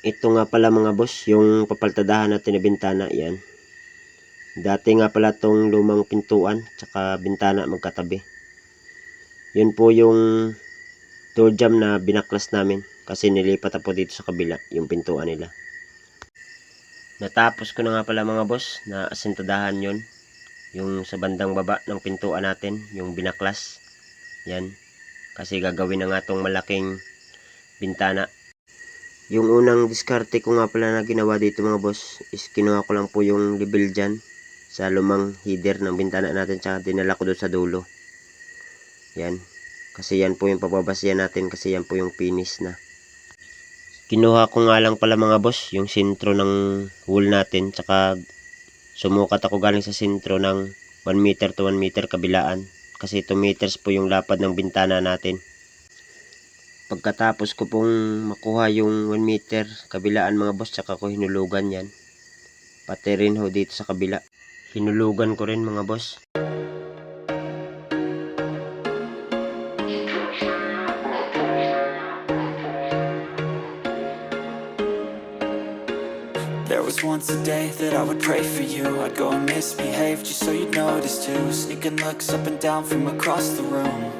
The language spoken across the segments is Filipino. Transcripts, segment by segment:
Ito nga pala mga boss, yung papaltadahan natin na bintana, yan. Dati nga pala tong lumang pintuan, tsaka bintana magkatabi. Yun po yung door jam na binaklas namin kasi nilipat po dito sa kabila yung pintuan nila. Natapos ko na nga pala mga boss na asintadahan yun. Yung sa bandang baba ng pintuan natin, yung binaklas. Yan. Kasi gagawin na nga tong malaking bintana. Yung unang diskarte ko nga pala na ginawa dito mga boss is kinuha ko lang po yung level dyan sa lumang header ng bintana natin tsaka dinala ko doon sa dulo. Yan. Kasi yan po yung pababasyan natin kasi yan po yung finish na. Kinuha ko nga lang pala mga boss yung sentro ng wool natin tsaka sumukat ako galing sa sentro ng 1 meter to 1 meter kabilaan kasi 2 meters po yung lapad ng bintana natin. Pagkatapos ko pong makuha yung 1 meter kabilaan mga boss tsaka ko hinulugan yan. Pati rin ho dito sa kabila. Hinulugan ko rin mga boss. There was once a day that I would pray for you I'd go and misbehave just so you'd notice too Sneaking looks up and down from across the room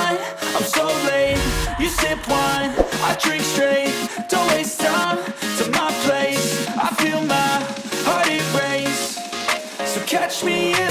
me in.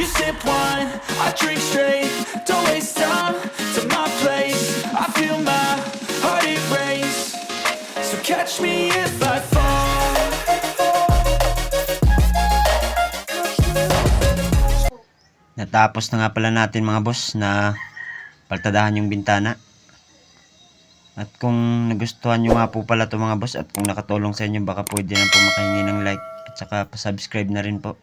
You sip wine, I drink straight, don't waste time to my place. I feel my heart erase, so catch me if I fall. Natapos na nga pala natin mga boss na paltadahan yung bintana. At kung nagustuhan nyo nga po pala to mga boss at kung nakatulong sa inyo baka pwede na po makahingi ng like at saka pa-subscribe na rin po.